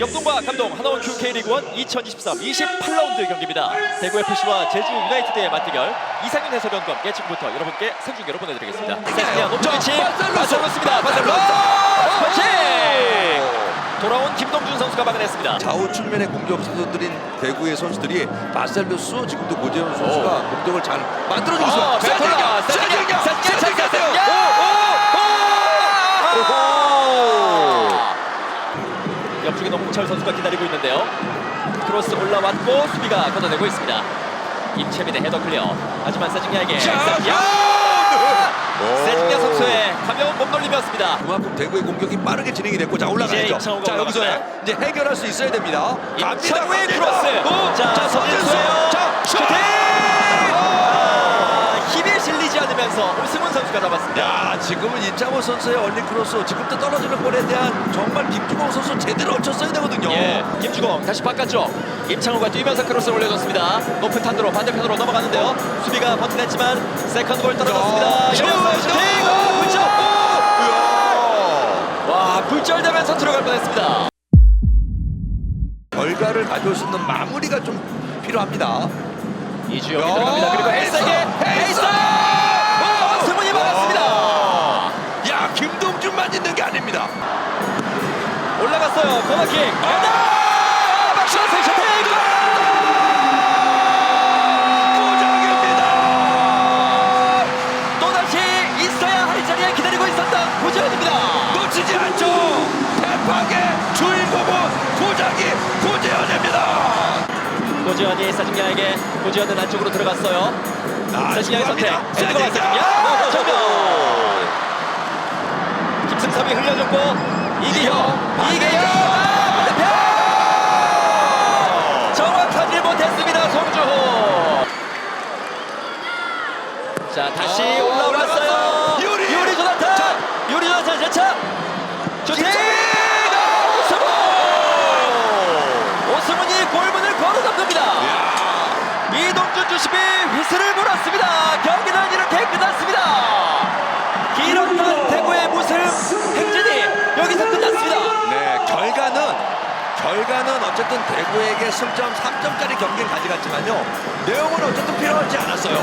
역동과 감동 하나원 QK 리그1 2023 28라운드 경기입니다. 대구 FC와 제주 유나이티드의 맞대결 이상윤 해설위원과 함께 지금부터 여러분께 생중계로 보내드리겠습니다. 세스니아 위치 맞춰놓습니다. 바셀로 스펀치 돌아온 김동준 선수가 막아냈습니다. 좌우 측면의 공격 선수들인 대구의 선수들이 마셀루스 지금도 고재현 선수가 공격을 잘 만들어주고 있어요. 어, 베토라, 세징야, 세징야, 세징야, 세징야. 노홍철 선수가 기다리고 있는데요. 크로스 올라왔고 수비가 걷어내고 있습니다. 임채민의 헤더 클리어. 하지만 세징야에게 세징야. 세징야 선수의 가벼운 몸놀림이었습니다. 그만큼 대구의 공격이 빠르게 진행이 됐고 자 올라가야죠. 자 여기서 올라갑니다. 이제 해결할 수 있어야 됩니다. 갑니다, 크로스. 자, 자 서진수예 실리지 않으면서 오승훈 선수가 잡았습니다. 야 지금은 임창호 선수의 얼리 크로스 지금도 떨어지는 볼에 대한 정말 김주공 선수 제대로 얹혔어야 되거든요. 예, 김주공 다시 바깥쪽 임창호가 뛰면서 크로스 올려줬습니다. 높은 탄도로 반대편으로 넘어가는데요. 수비가 버텨냈지만 세컨드 볼 떨어졌습니다. 슛! 열렸어요. 슈팅! 오, 불절! 이야. 와 불절되면서 들어갈 뻔했습니다. 결과를 가져올 수 있는 마무리가 좀 필요합니다. 이주영이 야, 들어갑니다. 그리고 헤이스에게 헤이스! 올라갔어요. 코너킥. 간다! 박수환 슈팅! 고장입니다. 또다시 있어야 할 자리에 기다리고 있었던 고재현입니다. 놓치지 않죠. 대박의 주인공은 고장이 고재현입니다. 고지현이 사진야에게 고지현은 안쪽으로 들어갔어요. 아, 사진야의 선택. 중요합니다. 에드거가 세징야. 사진야. 정면. 김승섭이 흘려줬고 이기형. 이기형. 반대편. 정확하지 못했습니다. 송주호. 자 다시 어, 올라왔어요. 올라갔어요. 유리. 유리 조나탄. 자. 유리 조나탄 제차. 슈팅. 오승훈. 오승훈이 골문을 걸어 잡습니다. 이동준 주심이 휘슬을 불었습니다. 경기는 이렇게 끝났습니다. 길었던 대구의 무슬 행진이 여기서. 네, 결과는 결과는 어쨌든 대구에게 승점 3점짜리 경기를 가져갔지만요. 내용은 어쨌든 필요하지 않았어요.